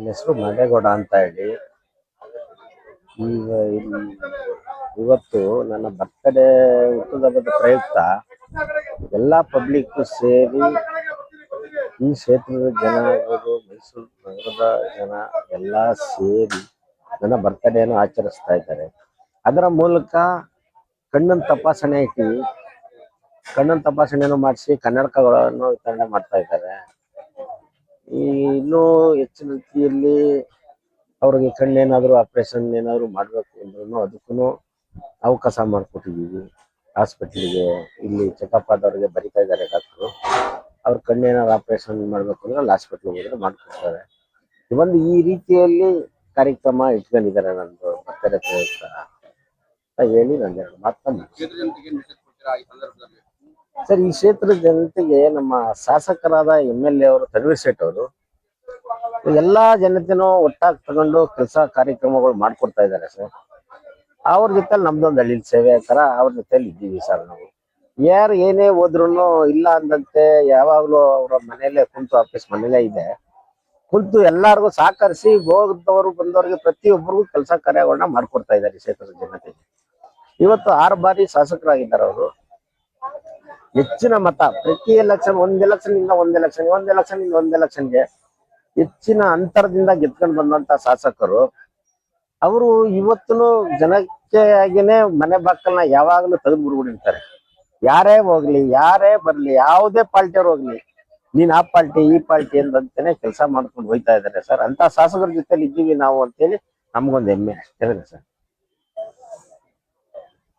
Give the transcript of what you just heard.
ನನ್ನ ಹೆಸರು ಮದೇಗೌಡ ಅಂತ ಹೇಳಿ. ಈಗ ಇವತ್ತು ನನ್ನ ಬರ್ತಡೇ ಹುಟ್ಟುಹಬ್ಬದ ಪ್ರಯುಕ್ತ ಎಲ್ಲ ಪಬ್ಲಿಕ್ ಸೇರಿ ಈ ಕ್ಷೇತ್ರದ ಜನ ಆಗ್ಬೋದು ಮೈಸೂರು ನಗರದ ಜನ ಎಲ್ಲ ಸೇರಿ ನನ್ನ ಬರ್ತಡೇನ ಆಚರಿಸ್ತಾ ಇದ್ದಾರೆ. ಅದರ ಮೂಲಕ ಕಣ್ಣಿನ ತಪಾಸಣೆ ಐತಿ ಕಣ್ಣನ್ ತಪಾಸಣೆಯನ್ನು ಮಾಡಿಸಿ ಕನ್ನಡಕಗಳನ್ನು ವಿತರಣೆ ಮಾಡ್ತಾ ಇದ್ದಾರೆ. ಈ ಇನ್ನೂ ಹೆಚ್ಚಿನ ರೀತಿಯಲ್ಲಿ ಅವ್ರಿಗೆ ಕಣ್ಣೇನಾದರೂ ಆಪರೇಷನ್ ಏನಾದರೂ ಮಾಡಬೇಕು ಅಂದ್ರೂ ಅದಕ್ಕೂ ಅವಕಾಶ ಮಾಡಿಕೊಟ್ಟಿದ್ದೀವಿ ಹಾಸ್ಪಿಟ್ಲಿಗೆ ಇಲ್ಲಿ ಚೆಕಪ್ ಆದವ್ರಿಗೆ ಬರಿತಾ ಇದ್ದಾರೆ ಡಾಕ್ಟ್ರು. ಅವ್ರ ಕಣ್ಣೇನಾದ್ರು ಆಪರೇಷನ್ ಮಾಡಬೇಕು ಅಂದ್ರೆ ಅಲ್ಲಿ ಹಾಸ್ಪಿಟ್ಲಿಗೆ ಹೋದ್ರೆ ಮಾಡಿಕೊಡ್ತಾರೆ. ಒಂದು ಈ ರೀತಿಯಲ್ಲಿ ಕಾರ್ಯಕ್ರಮ ಇಟ್ಕೊಂಡಿದ್ದಾರೆ ನಂದು ಅಂತ ಹೇಳಿ ನಂದೆರಡು ಮಾತನ್ನ ಸರ್, ಈ ಕ್ಷೇತ್ರದ ಜನತೆಗೆ ನಮ್ಮ ಶಾಸಕರಾದ ಎಂ ಎಲ್ ಎ ಅವರು, ತನ್ವೀರ್ ಸೇಠ್ ಅವರು, ಎಲ್ಲಾ ಜನತೆನೂ ಒಟ್ಟಾಗಿ ತಗೊಂಡು ಕೆಲಸ ಕಾರ್ಯಕ್ರಮಗಳು ಮಾಡ್ಕೊಡ್ತಾ ಇದ್ದಾರೆ ಸರ್. ಅವ್ರ ಜೊತೆ ನಮ್ದೊಂದು ಹಳ್ಳಿ ಸೇವೆ ತರ ಅವ್ರ ಜೊತೆಲಿ ಇದ್ದೀವಿ ಸರ್ ನಾವು. ಯಾರು ಏನೇ ಹೋದ್ರು ಇಲ್ಲ ಅಂದಂತೆ ಯಾವಾಗ್ಲೂ ಅವರ ಮನೆಯಲ್ಲೇ ಕುಂತು, ಆಫೀಸ್ ಮನೇಲೇ ಇದೆ. ಕುಂತು ಎಲ್ಲಾರ್ಗು ಸಹಕರಿಸಿ ಹೋದವರು ಬಂದವರಿಗೆ ಪ್ರತಿಯೊಬ್ಬರಿಗೂ ಕೆಲಸ ಕಾರ್ಯಗಳನ್ನ ಮಾಡ್ಕೊಡ್ತಾ ಇದ್ದಾರೆ ಕ್ಷೇತ್ರದ ಜನತೆಗೆ. ಇವತ್ತು ಆರು ಬಾರಿ ಶಾಸಕರಾಗಿದ್ದಾರೆ ಅವರು. ಹೆಚ್ಚಿನ ಮತ, ಪ್ರತಿ ಎಲೆಕ್ಷನ್ ಒಂದ್ ಎಲೆಕ್ಷನ್ ಇಂದ ಒಂದ್ ಎಲೆಕ್ಷನ್ ಒಂದ್ ಎಲೆಕ್ಷನ್ ಇಂದ ಒಂದ್ ಎಲೆಕ್ಷನ್ಗೆ ಹೆಚ್ಚಿನ ಅಂತರದಿಂದ ಗೆದ್ಕೊಂಡು ಬಂದಂತ ಶಾಸಕರು. ಅವರು ಇವತ್ತು ಜನಕ್ಕೆ ಆಗಿನೇ ಮನೆ ಬಾಕಲ್ನ ಯಾವಾಗಲೂ ತೆಗೆದು ಬಿಡ್ಬಿಟ್ಟಿರ್ತಾರೆ ಯಾರೇ ಹೋಗ್ಲಿ, ಯಾರೇ ಬರ್ಲಿ, ಯಾವುದೇ ಪಾರ್ಟಿಯವ್ರು ಹೋಗ್ಲಿ, ನೀನ್ ಆ ಪಾರ್ಟಿ, ಈ ಪಾರ್ಟಿ ಅಂತಾನೆ ಕೆಲಸ ಮಾಡ್ಕೊಂಡು ಹೋಯ್ತಾ ಇದ್ದಾರೆ ಸರ್. ಅಂತ ಶಾಸಕರ ಜೊತೆಲಿ ಇದ್ದೀವಿ ನಾವು ಅಂತೇಳಿ ನಮ್ಗೊಂದು ಹೆಮ್ಮೆ. ಅಷ್ಟೇ ಸರ್.